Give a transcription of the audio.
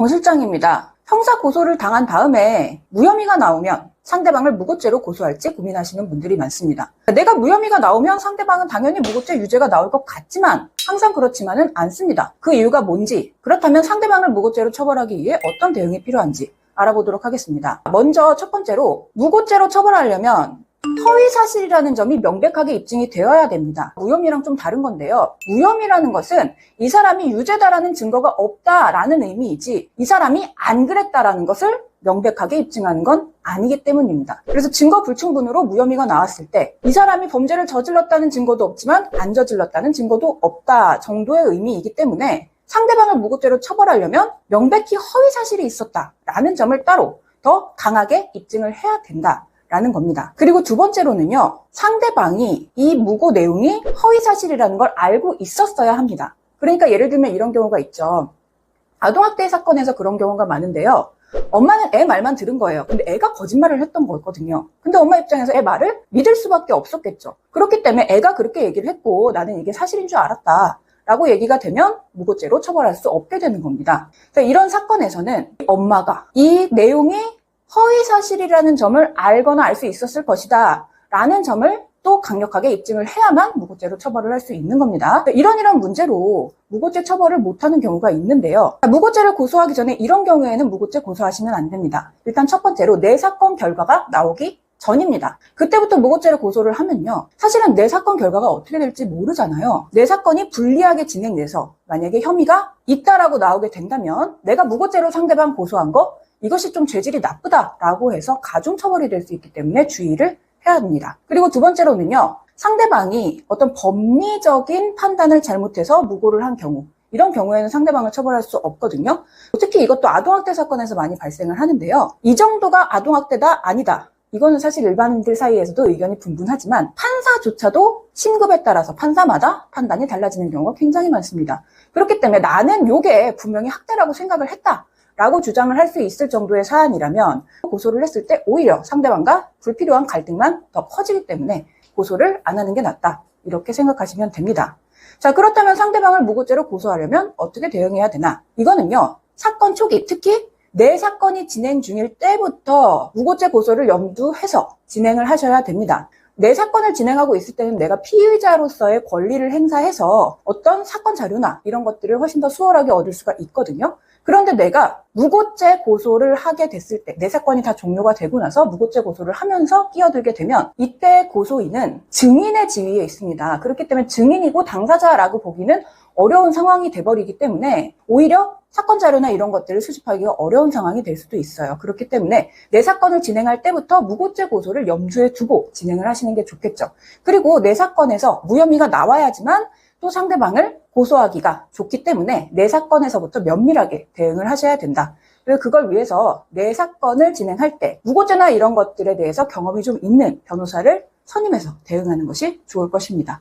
정 실장입니다. 형사 고소를 당한 다음에 무혐의가 나오면 상대방을 무고죄로 고소할지 고민하시는 분들이 많습니다. 내가 무혐의가 나오면 상대방은 당연히 무고죄 유죄가 나올 것 같지만 항상 그렇지만은 않습니다. 그 이유가 뭔지 그렇다면 상대방을 무고죄로 처벌하기 위해 어떤 대응이 필요한지 알아보도록 하겠습니다. 먼저 첫 번째로 무고죄로 처벌하려면 허위 사실이라는 점이 명백하게 입증이 되어야 됩니다. 무혐의랑 좀 다른 건데요. 무혐의라는 것은 이 사람이 유죄다라는 증거가 없다라는 의미이지 이 사람이 안 그랬다라는 것을 명백하게 입증하는 건 아니기 때문입니다. 그래서 증거 불충분으로 무혐의가 나왔을 때 이 사람이 범죄를 저질렀다는 증거도 없지만 안 저질렀다는 증거도 없다 정도의 의미이기 때문에 상대방을 무고죄로 처벌하려면 명백히 허위 사실이 있었다라는 점을 따로 더 강하게 입증을 해야 된다. 라는 겁니다. 그리고 두 번째로는요, 상대방이 이 무고 내용이 허위 사실이라는 걸 알고 있었어야 합니다. 그러니까 예를 들면 이런 경우가 있죠. 아동학대 사건에서 그런 경우가 많은데요. 엄마는 애 말만 들은 거예요. 근데 애가 거짓말을 했던 거거든요. 근데 엄마 입장에서 애 말을 믿을 수밖에 없었겠죠. 그렇기 때문에 애가 그렇게 얘기를 했고 나는 이게 사실인 줄 알았다. 라고 얘기가 되면 무고죄로 처벌할 수 없게 되는 겁니다. 그러니까 이런 사건에서는 엄마가 이 내용이 허위 사실이라는 점을 알거나 알 수 있었을 것이다. 라는 점을 또 강력하게 입증을 해야만 무고죄로 처벌을 할 수 있는 겁니다. 이런 이런 문제로 무고죄 처벌을 못하는 경우가 있는데요. 무고죄를 고소하기 전에 이런 경우에는 무고죄 고소하시면 안 됩니다. 일단 첫 번째로 내 사건 결과가 나오기 전입니다. 그때부터 무고죄를 고소를 하면요. 사실은 내 사건 결과가 어떻게 될지 모르잖아요. 내 사건이 불리하게 진행돼서 만약에 혐의가 있다라고 나오게 된다면 내가 무고죄로 상대방 고소한 거 이것이 좀 죄질이 나쁘다라고 해서 가중처벌이 될 수 있기 때문에 주의를 해야 합니다. 그리고 두 번째로는요. 상대방이 어떤 법리적인 판단을 잘못해서 무고를 한 경우 이런 경우에는 상대방을 처벌할 수 없거든요. 특히 이것도 아동학대 사건에서 많이 발생을 하는데요. 이 정도가 아동학대다 아니다. 이거는 사실 일반인들 사이에서도 의견이 분분하지만 판사조차도 신급에 따라서 판사마다 판단이 달라지는 경우가 굉장히 많습니다. 그렇기 때문에 나는 요게 분명히 학대라고 생각을 했다. 라고 주장을 할 수 있을 정도의 사안이라면 고소를 했을 때 오히려 상대방과 불필요한 갈등만 더 커지기 때문에 고소를 안 하는 게 낫다. 이렇게 생각하시면 됩니다. 자, 그렇다면 상대방을 무고죄로 고소하려면 어떻게 대응해야 되나? 이거는요, 사건 초기, 특히 내 사건이 진행 중일 때부터 무고죄 고소를 염두해서 진행을 하셔야 됩니다. 내 사건을 진행하고 있을 때는 내가 피의자로서의 권리를 행사해서 어떤 사건 자료나 이런 것들을 훨씬 더 수월하게 얻을 수가 있거든요. 그런데 내가 무고죄 고소를 하게 됐을 때 내 사건이 다 종료가 되고 나서 무고죄 고소를 하면서 끼어들게 되면 이때 고소인은 증인의 지위에 있습니다. 그렇기 때문에 증인이고 당사자라고 보기는 어려운 상황이 돼버리기 때문에 오히려 사건 자료나 이런 것들을 수집하기가 어려운 상황이 될 수도 있어요. 그렇기 때문에 내 사건을 진행할 때부터 무고죄 고소를 염두에 두고 진행을 하시는 게 좋겠죠. 그리고 내 사건에서 무혐의가 나와야지만 또 상대방을 고소하기가 좋기 때문에 내 사건에서부터 면밀하게 대응을 하셔야 된다. 그걸 위해서 내 사건을 진행할 때 무고죄나 이런 것들에 대해서 경험이 좀 있는 변호사를 선임해서 대응하는 것이 좋을 것입니다.